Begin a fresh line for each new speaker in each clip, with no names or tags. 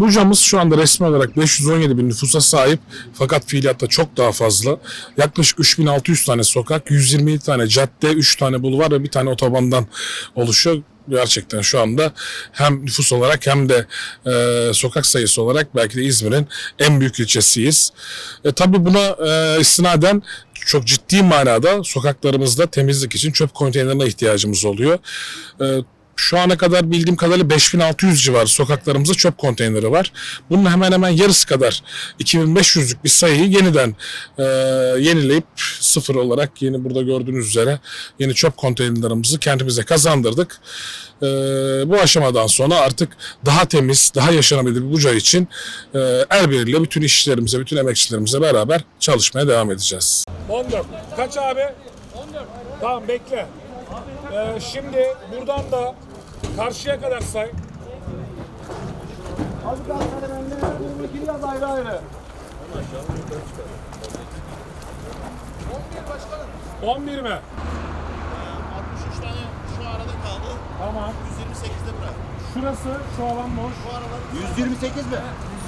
Buca'mız şu anda resmi olarak 517 bin nüfusa sahip fakat fiiliyatta çok daha fazla. Yaklaşık 3600 tane sokak, 127 tane cadde, 3 tane bulvar ve bir tane otobandan oluşuyor. Gerçekten şu anda hem nüfus olarak hem de e, sokak sayısı olarak belki de İzmir'in en büyük ilçesiyiz. E, tabii buna e, istinaden çok ciddi manada sokaklarımızda temizlik için çöp konteynerine ihtiyacımız oluyor. E, şu ana kadar bildiğim kadarıyla 5600 civarı sokaklarımızda çöp konteyneri var. Bunun hemen hemen yarısı kadar 2500'lük bir sayıyı yeniden e, yenileyip sıfır olarak yeni burada gördüğünüz üzere yeni çöp konteynerlerimizi kendimize kazandırdık. E, bu aşamadan sonra artık daha temiz, daha yaşanabilir bir Buca için e, el birliğiyle bütün işçilerimize, bütün emekçilerimize beraber çalışmaya devam edeceğiz.
14. Kaç abi? 14. Tamam bekle. Ee, şimdi buradan da karşıya kadar say. Hadi daha sana ben de bunu biraz ayrı ayrı. 11 mi?
63 tane şu arada kaldı.
Tamam.
128'de bırak.
Şurası şu alan boş.
Bu aralar 128 mi?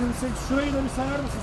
128. Şurayı da bir sayar mısın?